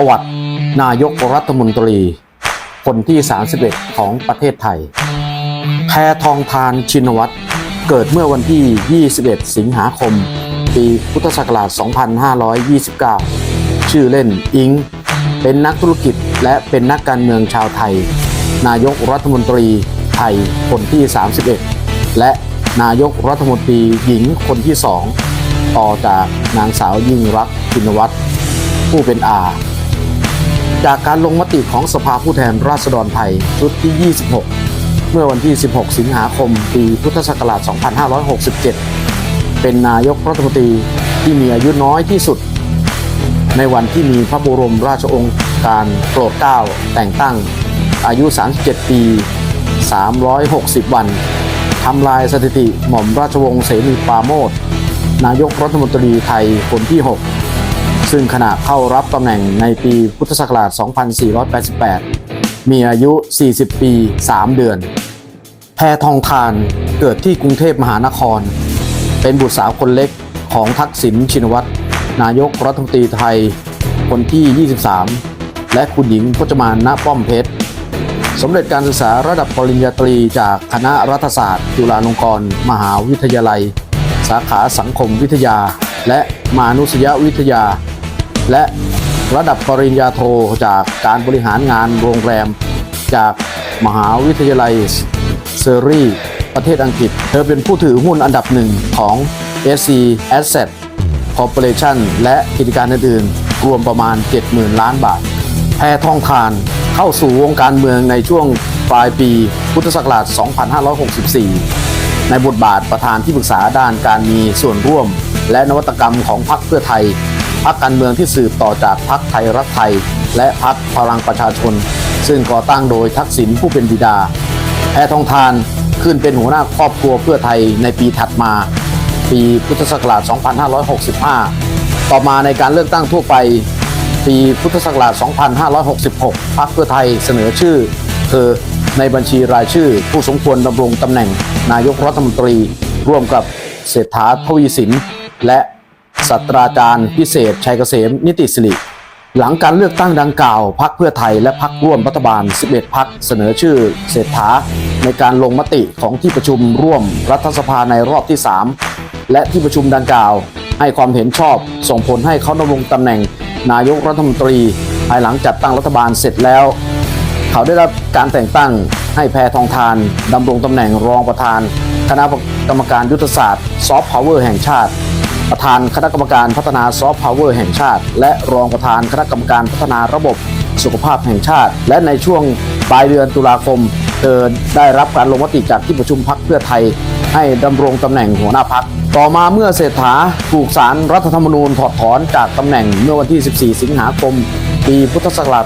ประวัตินายกรัฐมนตรี คนที่ 31 ของประเทศไทย แพทองทานชินวัตร เกิดเมื่อวันที่ 21 สิงหาคม ปีพุทธศักราช 2529 ชื่อเล่นอิง เป็นนักธุรกิจและเป็นนักการเมืองชาวไทย นายกรัฐมนตรีไทยคนที่ 31 และนายกรัฐมนตรีหญิงคนที่สองต่อจากนางสาวยิ่งรักชินวัตรผู้เป็นอา จากการลงมติของสภาผู้แทนราษฎรไทยชุดที่ 26 เมื่อวันที่ 16 สิงหาคม ปีพุทธศักราช 2567 เป็นนายกรัฐมนตรีที่มีอายุน้อยที่สุด ในวันที่มีพระบรมราชโองการโปรดเกล้าแต่งตั้งอายุ 37 ปี 360 วันทำลายสถิติหม่อมราชวงศ์เสนีปราโมทนายกรัฐมนตรีไทยคนที่ 6 ซึ่งขณะเข้ารับตำแหน่งในปีพุทธศักราช 2488 มีอายุ 40 ปี 3 เดือน แพทองทานเกิดที่กรุงเทพมหานคร เป็นบุตรสาวคนเล็กของทักษิณชินวัตร นายกรัฐมนตรีไทย คนที่ 23 และคุณหญิงพจมานณป้อมเพชร สมเด็จการศึกษาระดับปริญญาตรีจากคณะรัฐศาสตร์ จุฬาลงกรณ์มหาวิทยาลัย สาขาสังคมวิทยาและมานุษยวิทยา และระดับปริญญาโทจากการบริหารงานโรงแรม จากมหาวิทยาลัยเซอรีประเทศอังกฤษ เธอเป็นผู้ถือหุ้นอันดับหนึ่งของ SC Asset Corporation และกิจการอื่นๆ รวมประมาณ 70,000 ล้านบาท แพทองทานเข้าสู่วงการเมืองในช่วงปลายปีพุทธศักราช 2564 ในบทบาทประธานที่ปรึกษาด้านการมีส่วนร่วม และนวัตกรรมของพรรคเพื่อไทย พรรคการเมืองที่สืบต่อจากพรรคไทยรักไทย และพรรคพลังประชาชน ซึ่งก่อตั้งโดยทักษิณผู้เป็นบิดาแพทองทานขึ้นเป็นหัวหน้าครอบครัวเพื่อไทยในปีถัดมา ปีพุทธศักราช 2565 ต่อมาในการเลือกตั้งทั่วไป ปีพุทธศักราช 2566 พรรคเพื่อไทยเสนอชื่อ เธอในบัญชีรายชื่อ ผู้สมควรดำรงตำแหน่ง นายกรัฐมนตรี ร่วมกับเศรษฐาทวีสิน และ ศาสตราจารย์พิเศษ ชัยเกษม นิติสิริ หลังการเลือกตั้งดังกล่าวพรรคเพื่อไทยและพรรคร่วมรัฐบาล 11พรรคเสนอชื่อเศรษฐา ในการลงมติของที่ประชุมร่วมรัฐสภาในรอบที่ 3 และที่ประชุมดังกล่าว ให้ความเห็นชอบส่งผลให้เขาดำรงตำแหน่ง นายกรัฐมนตรี ภายหลังจัดตั้งรัฐบาลเสร็จแล้ว เขาได้รับการแต่งตั้งให้แพทองทานดำรงตำแหน่งรองประธาน คณะกรรมการยุทธศาสตร์ซอฟต์พาวเวอร์แห่งชาติ ประธานคณะกรรมการพัฒนาซอฟต์พาวเวอร์แห่งชาติ และรองประธานคณะกรรมการพัฒนาระบบสุขภาพแห่งชาติ และในช่วงปลายเดือนตุลาคมเธอได้รับการลงมติจากที่ประชุมพักเพื่อไทย ให้ดำรงตำแหน่งหัวหน้าพัก ต่อมาเมื่อเศรษฐาถูกสารรัฐธรรมนูญถอดถอนจากตำแหน่งเมื่อวันที่ 14 สิงหาคม ปีพุทธศักราช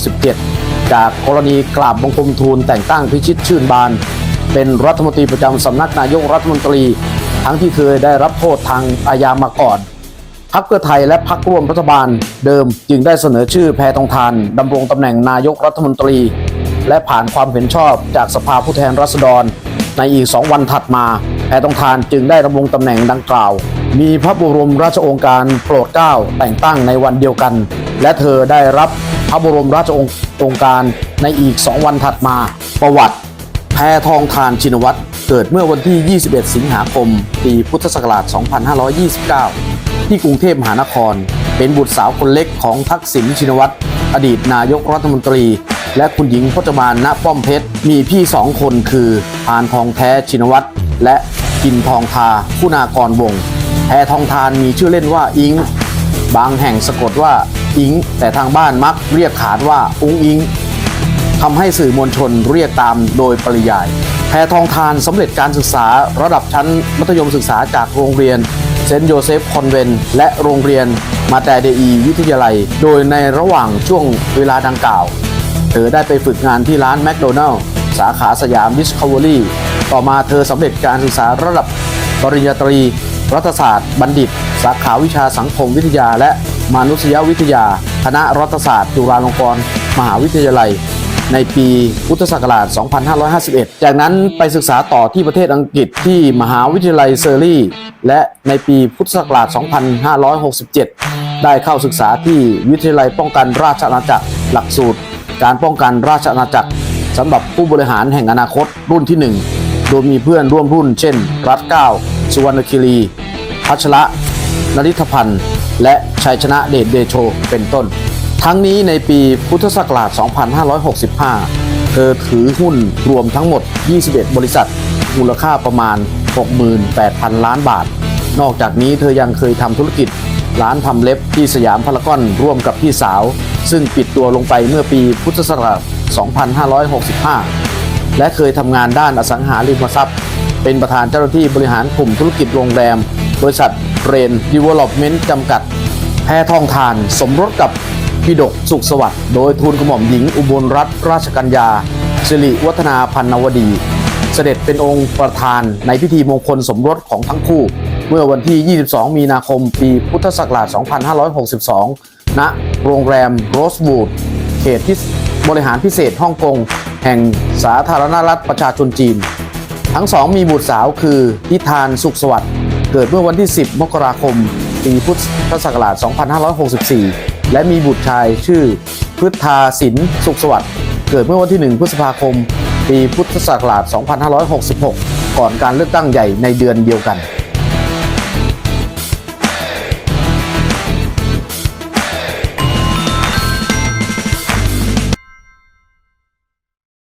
2567 จากกรณีกราบบังคมทูลแต่งตั้งพิชิตชื่นบาน เป็นรัฐมนตรีประจำสำนักนายกรัฐมนตรี ทั้งที่เคยได้รับโทษทางอาญามาก่อนพรรคเพื่อไทยและพรรคร่วมรัฐบาลเดิมจึงได้เสนอชื่อแพทองทานดำรงตำแหน่งนายกรัฐมนตรี และผ่านความเห็นชอบจากสภาผู้แทนราษฎร ในอีก2วันถัดมา แพทองทานจึงได้ดำรงตำแหน่งดังกล่าว มีพระบรมราชโองการโปรดเกล้าแต่งตั้งในวันเดียวกัน และเธอได้รับพระบรมราชโององการในอีก2วันถัดมา ประวัติ แพทองทานชินวัตร เกิดเมื่อวันที่ 21 สิงหาคม ปีพุทธศักราช 2529 ที่กรุงเทพมหานคร เป็นบุตรสาวคนเล็กของทักษิณชินวัตร อดีตนายกรัฐมนตรี และคุณหญิงพจมานณป้อมเพชร มีพี่สองคนคือพานทองแท้ชินวัตร และกินทองทาคุณากรวงแพทองทานมีชื่อเล่นว่าอิง บางแห่งสะกดว่าอิง แต่ทางบ้านมักเรียกขานว่าอุ้งอิงทำให้สื่อมวลชนเรียกตามโดยปริยาย แพทองทานสำเร็จการศึกษาระดับชั้นมัธยมศึกษาจากโรงเรียนเซนต์โยเซฟคอนเวนและโรงเรียนมาแต่เดอีวิทยาลัย โดยในระหว่างช่วงเวลาดังกล่าว เธอได้ไปฝึกงานที่ร้านแมคโดนัลล์สาขาสยามดิสคัฟเวอรี่ต่อมาเธอสำเร็จการศึกษาระดับปริญญาตรี รัฐศาสตร์ บัณฑิต สาขาวิชาสังคมวิทยาและมนุษยวิทยา คณะรัฐศาสตร์จุฬาลงกรณ์มหาวิทยาลัย ในปีพุทธศักราช 2551 จากนั้นไปศึกษาต่อที่ประเทศอังกฤษที่มหาวิทยาลัยเซอร์ลีย์และในปีพุทธศักราช 2567 ได้เข้าศึกษาที่วิทยาลัยป้องกันราชอาณาจักรหลักสูตร การป้องกันราชอาณาจักรสำหรับผู้บริหารแห่งอนาคตรุ่นที่ 1 โดยมีเพื่อนร่วมรุ่น เช่น รัฐเก้าสุวรรณคีรีพัชระนริธพันธ์ และชัยชนะเดชเดโชเป็นต้น ทั้งนี้ในปีพุทธศักราช 2565 เธอถือหุ้นรวมทั้งหมด 21 บริษัท มูลค่าประมาณ 68,000 ล้านบาท นอกจากนี้เธอยังเคยทำธุรกิจ ร้านทำเล็บที่สยามพารากอนร่วมกับพี่สาว ซึ่งปิดตัวลงไปเมื่อปีพุทธศักราช 2565 และเคยทำงานด้านอสังหาริมทรัพย์ เป็นประธานเจ้าหน้าที่บริหารกลุ่มธุรกิจโรงแรม บริษัทเรนดีเวล็อปเมนต์จำกัด แพทองทานสมรสกับ พี่ดกสุขสวัสดิ์ โดยทูลกระหม่อมหญิงอุบลรัตนราชกัญญาสิริวัฒนาพันนวดี เสด็จเป็นองค์ประธานในพิธีมงคลสมรสของทั้งคู่ เมื่อวันที่ 22 มีนาคม ปีพุทธศักราช 2562 ณ โรงแรมโรสบูด เขตที่บริหารพิเศษฮ่องกง แห่งสาธารณรัฐประชาชนจีน ทั้งสองมีบุตรสาวคือนิทานสุขสวัสดิ์ เกิดเมื่อวันที่ 10 มกราคม ปีพุทธศักราช 2564 และมีบุตรชายชื่อพฤทธาสินสุขสวัสดิ์เกิดเมื่อวันที่ 1 พฤษภาคม ปีพุทธศักราช 2566 ก่อนการเลือกตั้งใหญ่ในเดือนเดียวกัน